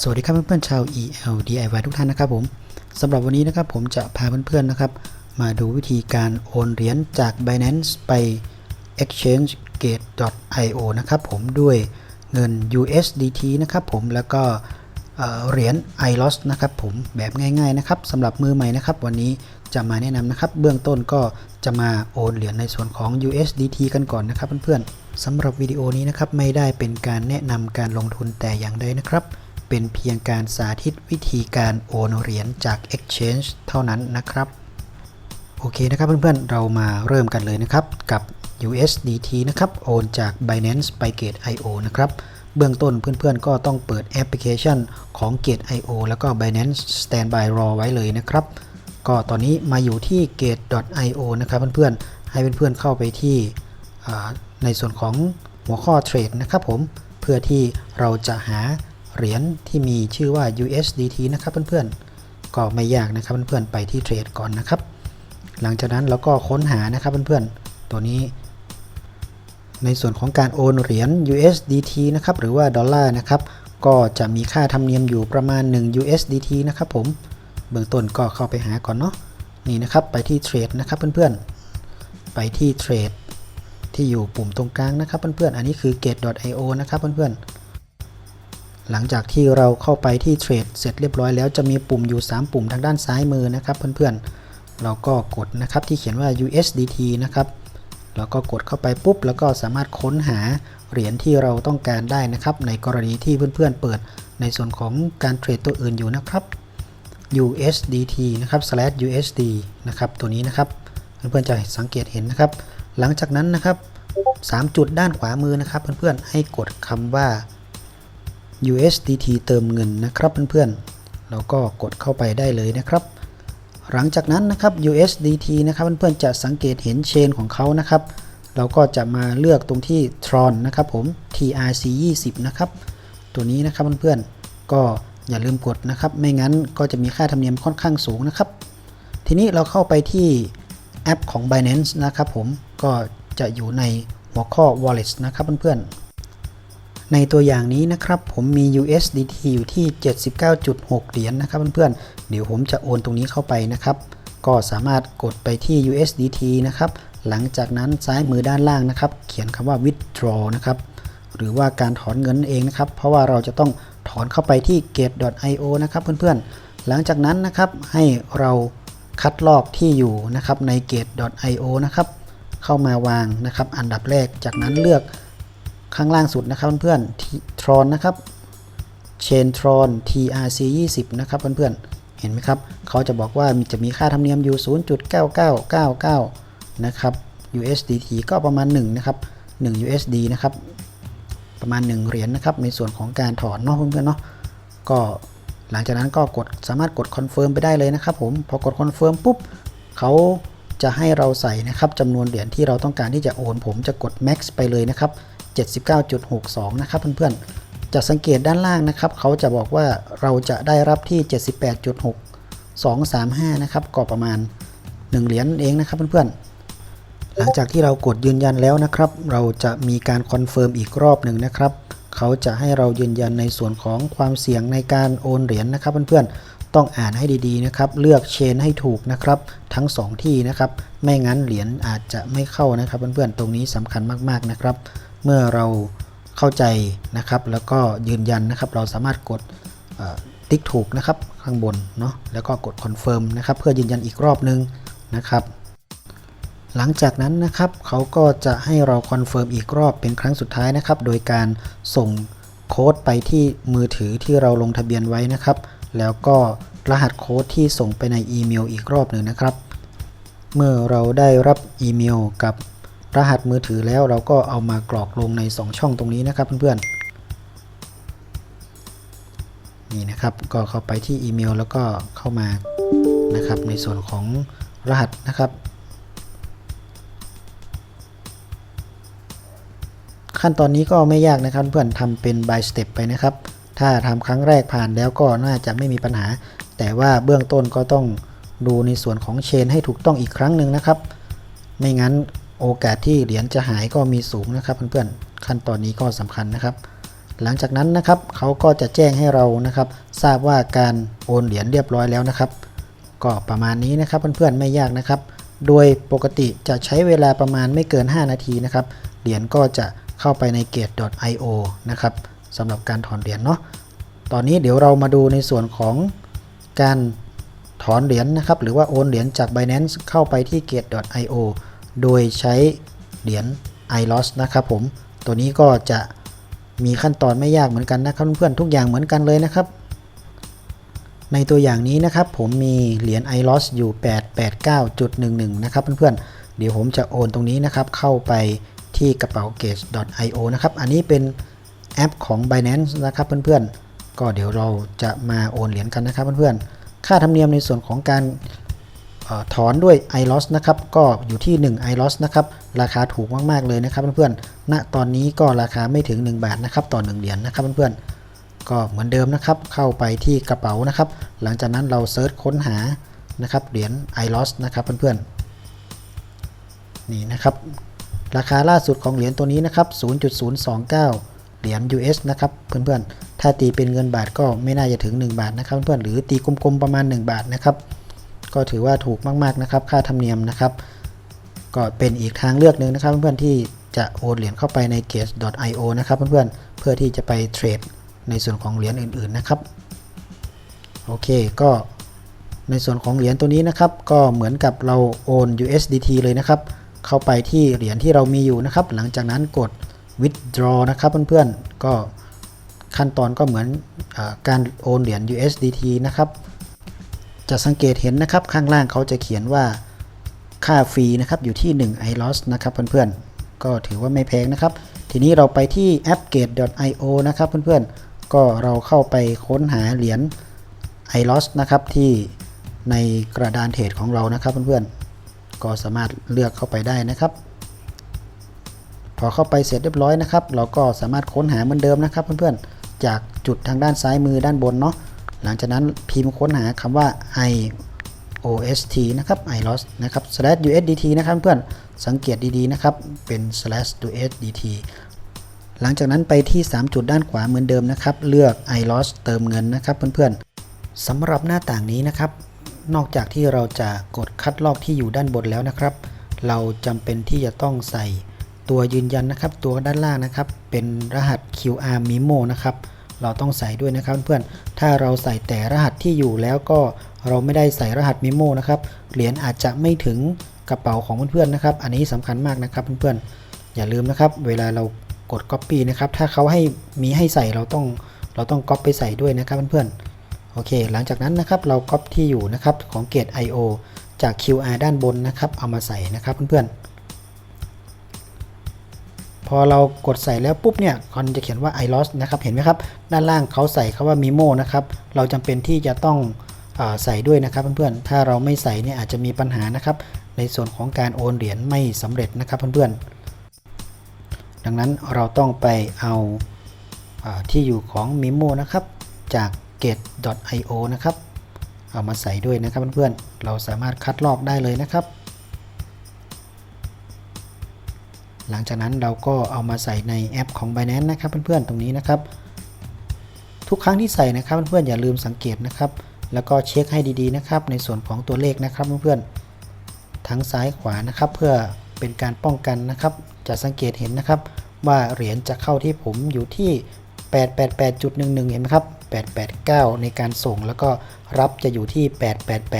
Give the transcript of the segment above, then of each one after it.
สวัสดีครับเพื่อนๆชาว EL DIY ทุกท่านนะครับผมสำหรับวันนี้นะครับผมจะพาเพื่อนๆนะครับ มาดูวิธีการโอนเหรียญจาก Binance ไป Exchange Gate io นะครับผมด้วยเงิน USDT นะครับผมแล้วก็เหรียญ iLoss นะครับผมแบบง่ายๆนะครับสำหรับมือใหม่นะครับ วันนี้จะมาแนะนำนะครับ เบื้องต้นก็จะมาโอนเหรียญในส่วนของ USDT กันก่อนนะครับเพื่อนๆสำหรับวิดีโอนี้นะครับไม่ได้เป็นการแนะนำการลงทุนแต่อย่างใดนะครับ เป็นเพียงการสาธิตวิธีการโอนเหรียญจาก Exchange เท่านั้นนะครับ โอเคนะครับเพื่อนๆ เรามาเริ่มกันเลยนะครับ กับ USDT นะครับ โอนจาก Binance ไป Gate IO นะครับเบื้องต้นเพื่อนๆ ก็ต้องเปิดแอปพลิเคชันของ Gate IO แล้วก็ Binance Standby รอไว้เลยนะครับ ก็ตอนนี้มาอยู่ที่ Gate.io นะครับเพื่อนๆ ให้เพื่อนๆเข้าไปที่ในส่วนของหัวข้อเทรดนะครับผม เพื่อที่เราจะหา เหรียญที่มีชื่อว่า USDT นะครับเพื่อนๆ ก็ไม่ยากนะครับเพื่อนๆ ไปที่เทรดก่อนนะครับ หลังจากนั้นเราก็ค้นหานะครับเพื่อนๆ ตัวนี้ ในส่วนของการโอนเหรียญ USDT นะครับหรือว่าดอลลาร์นะครับ ก็จะมีค่าธรรมเนียมอยู่ประมาณ 1 USDT นะครับผม เบื้องต้นก็เข้าไปหาก่อนเนาะ นี่นะครับไปที่เทรดนะครับเพื่อนๆ ไปที่เทรดที่อยู่ปุ่มตรงกลางนะครับเพื่อนๆ อันนี้คือ gate.io นะครับเพื่อนๆ หลังจากที่เราเข้าไปที่เทรดเสร็จเรียบร้อยแล้วจะมีปุ่มอยู่ 3 ปุ่มทางด้านซ้ายมือนะครับ เพื่อนๆ เราก็กดนะครับที่เขียนว่า USDT นะครับแล้วก็กดเข้าไปปุ๊บ แล้วก็สามารถค้นหาเหรียญที่เราต้องการได้นะครับ ในกรณีที่เพื่อนๆเปิดในส่วนของการเทรดตัวอื่นอยู่นะครับ USDT นะครับ slash USD นะครับตัวนี้นะครับเพื่อนๆจะสังเกตเห็นนะครับ หลังจากนั้นนะครับ 3 จุดด้านขวามือนะครับ เพื่อนๆให้กดคำว่า USDT เติมเงินนะครับเพื่อนๆเราก็กดเข้าไปได้เลยนะครับ หลังจากนั้นนะครับ USDT นะครับเพื่อนๆจะสังเกตเห็นเชนของเขานะครับ เราก็จะมาเลือกตรงที่ Tron นะครับผม TRC 20นะครับ ตัวนี้นะครับเพื่อนๆก็อย่าลืมกดนะครับ ไม่งั้นก็จะมีค่าธรรมเนียมค่อนข้างสูงนะครับ ทีนี้เราเข้าไปที่แอปของ Binance นะครับผมก็จะอยู่ในหัวข้อ Wallet นะครับเพื่อนๆ ในตัวอย่างนี้นะครับผมมี USDT อยู่ที่ 79.6 เหรียญนะครับเพื่อนๆ เดี๋ยวผมจะโอนตรงนี้เข้าไปนะครับ ก็สามารถกดไปที่ USDT นะครับ หลังจากนั้นซ้ายมือด้านล่างนะครับ เขียนคำว่า withdraw นะครับ หรือว่าการถอนเงินเองนะครับ เพราะว่าเราจะต้องถอนเข้าไปที่ gate.io นะครับเพื่อนๆ หลังจากนั้นนะครับให้เราคัดลอกที่อยู่นะครับใน gate.io นะครับ เข้ามาวางนะครับ อันดับแรกจากนั้นเลือก ข้างล่างสุดนะครับเพื่อนๆ Tron นะครับ Chain Tron TRC 20นะครับเพื่อนๆเห็นไหมครับเขาจะบอกว่ามีจะมีค่าธรรมเนียมอยู่ 0.9999 นะครับ USDT ก็ประมาณ 1 นะครับ 1 USD นะครับ ประมาณ 1 เหรียญนะครับ ในส่วนของการถอนเนาะเพื่อนๆเนาะก็หลังจากนั้นก็กดสามารถกดคอนเฟิร์มไปได้เลยนะครับผมพอกดคอนเฟิร์มปุ๊บเขาจะให้เราใส่นะครับจำนวนเหรียญที่เราต้องการที่จะโอน ผมจะกด max ไปเลยนะครับ 79.62 นะครับเพื่อนๆ จะสังเกตด้านล่างนะครับ เขาจะบอกว่าเราจะได้รับที่ 78.6235 นะครับ ก็ประมาณ 1 เหรียญเองนะครับเพื่อนๆ หลังจากที่เรากดยืนยันแล้วนะครับ เราจะมีการคอนเฟิร์มอีกรอบหนึ่งนะครับ เขาจะให้เรายืนยันในส่วนของความเสี่ยงในการโอนเหรียญนะครับเพื่อนๆ ต้องอ่านให้ดีๆนะครับ เลือกเชนให้ถูกนะครับ ทั้ง 2 ที่นะครับ ไม่งั้นเหรียญอาจจะไม่เข้านะครับเพื่อนๆ ตรงนี้สำคัญมากๆนะครับ เมื่อเราเข้าใจนะครับ แล้วก็ยืนยันนะครับ เราสามารถกดติ๊กถูกนะครับข้างบนเนาะแล้วก็กดคอนเฟิร์มนะครับเพื่อยืนยันอีกรอบนึงนะครับ หลังจากนั้นนะครับเขาก็จะให้เราคอนเฟิร์มอีกรอบเป็นครั้งสุดท้ายนะครับ โดยการส่งโค้ดไปที่มือถือที่เราลงทะเบียนไว้นะครับ แล้วก็รหัสโค้ดที่ส่งไปในอีเมลอีกรอบหนึ่งนะครับ เมื่อเราได้รับอีเมลกับ รหัสมือถือแล้วเราก็เอามากรอกลงใน 2 ช่องตรงนี้นะครับเพื่อนๆนี่นะครับก็เข้าไปที่อีเมลแล้วก็เข้ามานะครับในส่วนของรหัสนะครับ ขั้นตอนนี้ก็ไม่ยากนะครับเพื่อนทำเป็น by step ไปนะครับ ถ้าทำครั้งแรกผ่านแล้วก็น่าจะไม่มีปัญหา แต่ว่าเบื้องต้นก็ต้องดูในส่วนของเชนให้ถูกต้องอีกครั้งหนึ่งนะครับ ไม่งั้น โอกาสที่เหรียญจะหายก็มีสูงนะครับเพื่อนๆขั้นตอนนี้ก็สำคัญนะครับ หลังจากนั้นนะครับเขาก็จะแจ้งให้เรานะครับ ทราบว่าการโอนเหรียญเรียบร้อยแล้วนะครับ ก็ประมาณนี้นะครับเพื่อนๆไม่ยากนะครับ โดยปกติจะใช้เวลาประมาณไม่เกิน 5 นาทีนะครับเหรียญก็จะเข้าไปใน gate.io นะครับสำหรับการถอนเหรียญเนาะตอนนี้เดี๋ยวเรามาดูในส่วนของการถอนเหรียญนะครับ หรือว่าโอนเหรียญจาก Binance เข้าไปที่ gate.io โดยใช้เหรียญ iLoss นะครับผม ตัวนี้ก็จะมีขั้นตอนไม่ยากเหมือนกันนะครับเพื่อนๆทุกอย่างเหมือนกันเลยนะครับ ในตัวอย่างนี้นะครับผมมีเหรียญ iLoss อยู่ 889.11 นะครับเพื่อนๆเดี๋ยวผมจะโอนตรงนี้นะครับเข้าไปที่กระเป๋า gauge.io นะครับ อันนี้เป็นแอปของ Binance นะครับเพื่อนๆ ก็เดี๋ยวเราจะมาโอนเหรียญกันนะครับเพื่อนๆ ค่าธรรมเนียมในส่วนของการ ถอนด้วย i l o s นะครับ ก็อยู่ที่1 i l o s นะครับ ราคาถูกมาก ๆ เลยนะครับเพื่อนๆณตอนนี้ก็ราคาไม่ถึง 1 บาทนะครับต่อ 1 เหรียญนะครับเพื่อนๆ ก็เหมือนเดิมนะครับ เข้าไปที่กระเป๋านะครับ หลังจากนั้นเราเซิร์ชค้นหานะครับเหรียญ i l o s นะครับเพื่อนๆ นี่นะครับ ราคาล่าสุดของเหรียญตัวนี้นะครับ 0.029 เหรียญ US นะครับเพื่อนๆ ถ้าตีเป็นเงินบาทก็ไม่น่าจะถึง 1 บาทนะครับเพื่อนๆ หรือตีกลมๆประมาณ 1 บาทนะครับ ก็ถือว่าถูกมากๆนะครับ ค่าธรรมเนียมนะครับ ก็เป็นอีกทางเลือกหนึ่งนะครับ เพื่อนๆที่จะโอนเหรียญเข้าไปใน gate.io นะครับเพื่อนๆเพื่อที่จะไปเทรดในส่วนของเหรียญอื่นๆนะครับโอเคก็ในส่วนของเหรียญตัวนี้นะครับ ก็เหมือนกับเราโอน USDT เลยนะครับ เข้าไปที่เหรียญที่เรามีอยู่นะครับ หลังจากนั้นกด withdraw นะครับเพื่อนๆก็ขั้นตอนก็เหมือนอการโอนเหรียญ USDT นะครับ จะสังเกตเห็นนะครับข้างล่างเขาจะเขียนว่าค่าฟรีนะครับอยู่ที่1 i l o s นะครับเพื่อนๆ ก็ถือว่าไม่แพงนะครับ ทีนี้เราไปที่ appgate.io นะครับเพื่อนๆ ก็เราเข้าไปค้นหาเหรียญ i l o s นะครับที่ในกระดานเทรดของเรานะครับเพื่อนๆ ก็สามารถเลือกเข้าไปได้นะครับ พอเข้าไปเสร็จเรียบร้อยนะครับ เราก็สามารถค้นหาเหมือนเดิมนะครับเพื่อนๆ จากจุดทางด้านซ้ายมือด้านบนเนาะ หลังจากนั้นพิมพ์ค้นหาคำว่า i OST นะครับ iLoss นะครับ slash USDT นะครับเพื่อนสังเกตดีๆนะครับ เป็น slash USDT หลังจากนั้นไปที่ 3 จุดด้านขวาเหมือนเดิมนะครับ เลือก iLoss เติมเงินนะครับเพื่อนๆสำหรับหน้าต่างนี้นะครับ นอกจากที่เราจะกดคัดลอกที่อยู่ด้านบนแล้วนะครับ เราจำเป็นที่จะต้องใส่ตัวยืนยันนะครับ ตัวด้านล่างนะครับ เป็นรหัส QR Memo นะครับ เราต้องใส่ด้วยนะครับเพื่อนถ้าเราใส่แต่รหัสที่อยู่แล้วก็เราไม่ได้ใส่รหัส Memo นะครับเหรียญอาจจะไม่ถึงกระเป๋าของเพื่อนๆนะครับ อันนี้สำคัญมากนะครับเพื่อนๆอย่าลืมนะครับ เวลาเรากด Copy นะครับถ้าเขาให้มีให้ใส่เราต้องเราต้อง Copy ไปใส่ด้วยนะครับเพื่อนๆโอเค หลังจากนั้นนะครับเรา Copy ที่อยู่นะครับของ Gate IO จาก QR ด้านบนนะครับ เอามาใส่นะครับเพื่อนๆ พอเรากดใส่แล้วปุ๊บเนี่ยมันจะเขียนว่า iLoss นะครับเห็นไหมครับ ด้านล่างเขาใส่คาว่า Memo นะครับเราจำเป็นที่จะต้องอใส่ด้วยนะครับเพื่อนๆถ้าเราไม่ใส่เนี่ยอาจจะมีปัญหานะครับ ในส่วนของการโอนเหรียญไม่สำเร็จนะครับเพื่อนๆดังนั้นเราต้องไปเอาอาที่อยู่ของ Memo นะครับจาก gate.io นะครับเอามาใส่ด้วยนะครับเพื่อนๆเราสามารถคัดลอกได้เลยนะครับ หลังจากนั้นเราก็เอามาใส่ในแอปของ Binance นะครับเพื่อนๆตรงนี้นะครับ ทุกครั้งที่ใส่นะครับเพื่อนๆอย่าลืมสังเกตนะครับ แล้วก็เช็คให้ดีๆนะครับ ในส่วนของตัวเลขนะครับเพื่อนๆทั้งซ้ายขวานะครับ เพื่อเป็นการป้องกันนะครับ จะสังเกตเห็นนะครับ ว่าเหรียญจะเข้าที่ผมอยู่ที่ 888.11 เห็นไหมครับ 889 ในการส่งแล้วก็รับจะอยู่ที่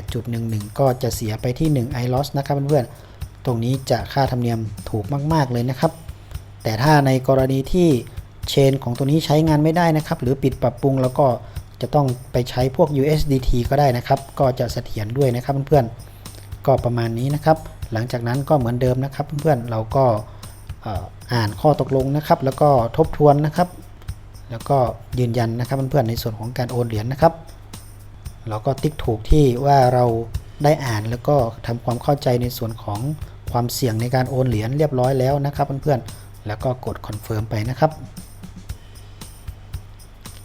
888.11 ก็จะเสียไปที่1 iLoss นะครับเพื่อนๆ ตรงนี้จะค่าธรรมเนียมถูกมาก ๆ เลยนะครับ แต่ถ้าในกรณีที่เชนของตัวนี้ใช้งานไม่ได้นะครับ หรือปิดปรับปรุงแล้วก็จะต้องไปใช้พวก USDT ก็ได้นะครับ ก็จะเสถียรด้วยนะครับเพื่อนๆ ก็ประมาณนี้นะครับ หลังจากนั้นก็เหมือนเดิมนะครับเพื่อนๆ เราก็อ่านข้อตกลงนะครับ แล้วก็ทบทวนนะครับ แล้วก็ยืนยันนะครับเพื่อนๆ ในส่วนของการโอนเหรียญนะครับ เราก็ติ๊กถูกที่ว่าเราได้อ่านแล้วก็ทำความเข้าใจในส่วนของ ความเสี่ยงในการโอนเหรียญเรียบร้อยแล้วนะครับเพื่อนๆ แล้วก็กดคอนเฟิร์มไปนะครับ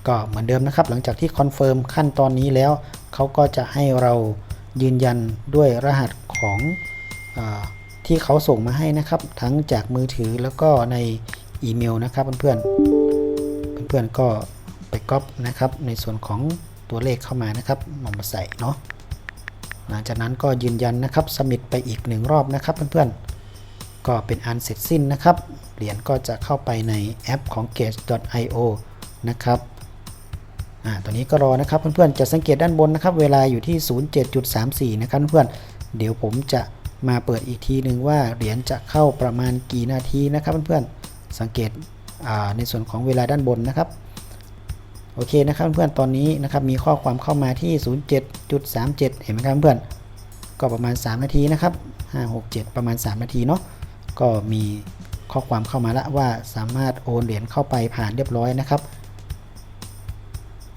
ก็เหมือนเดิมนะครับ หลังจากที่คอนเฟิร์มขั้นตอนนี้แล้วเขาก็จะให้เรายืนยันด้วยรหัสของอที่เขาส่งมาให้นะครับ ทั้งจากมือถือแล้วก็ในอีเมลนะครับเพื่อนๆ เพื่อนๆก็ไปก๊อปนะครับในส่วนของตัวเลขเข้ามานะครับเอามาใส่เนาะ หลังจากนั้นก็ยืนยันนะครับสมิ t ไปอีกหนึ่งรอบนะครับเพื่อนๆ ก็เป็นอันเสร็จสิ้นนะครับ เหรียญก็จะเข้าไปในแอปของ gage.io นะครับอ่าตัวนี้ก็รอนะครับเพื่อนๆ จะสังเกตด้านบนนะครับ เวลาอยู่ที่ 07.34 นะครับเพื่อนๆ เดี๋ยวผมจะมาเปิดอีกทีหนึ่งว่าเหรียญจะเข้าประมาณกี่นาทีนะครับเพื่อนๆ สังเกตในส่วนของเวลาด้านบนนะครับ โอเคนะครับเพื่อนตอนนี้นะครับมีข้อความเข้ามาที่ 07.37 เห็นไหมครับเพื่อนก็ประมาณ 3 นาทีนะครับ 5 6 7 ประมาณ 3 นาทีเนาะก็มีข้อความเข้ามาล้วว่าสามารถโอนเหรียญเข้าไปผ่านเรียบร้อยนะครับ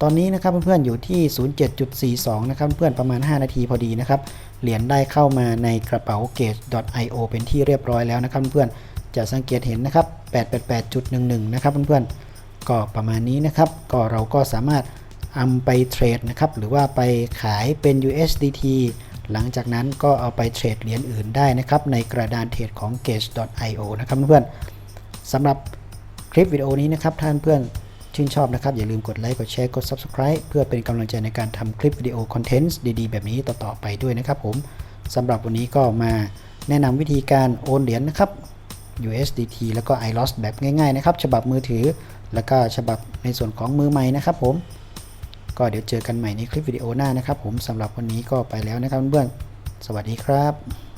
ตอนนี้นะครับเพื่อนๆอยู่ที่ 07.42 นะครับเพื่อนประมาณ 5 นาทีพอดีนะครับเหรียญได้เข้ามาในกระเป๋า gauge.io เป็นที่เรียบร้อยแล้วนะครับเพื่อนจะสังเกตเห็นนะครับ 888.11 นะครับเพื่อนๆ ก็ประมาณนี้นะครับ ก็เราก็สามารถเอาไปเทรดนะครับ หรือว่าไปขายเป็น USDT หลังจากนั้นก็เอาไปเทรดเหรียญอื่นได้นะครับ ในกระดานเทรดของ gauge.io นะครับเพื่อนๆสำหรับคลิปวิดีโอนี้นะครับท่านเพื่อนชื่นชอบนะครับ อย่าลืมกดไลค์กดแชร์กด Subscribe เพื่อเป็นกำลังใจในการทำคลิปวิดีโอคอนเทนต์ดีๆ แบบนี้ต่อๆไปด้วยนะครับผมสำหรับวันนี้ก็มาแนะนำวิธีการโอนเหรียญนะครับ USDT แล้วก็ ILOS แบบง่ายๆนะครับ ฉบับมือถือ แล้วก็ฉบับในส่วนของมือใหม่นะครับผม ก็เดี๋ยวเจอกันใหม่ในคลิปวิดีโอหน้านะครับผมสำหรับวันนี้ก็ไปแล้วนะครับเพื่อนๆสวัสดีครับ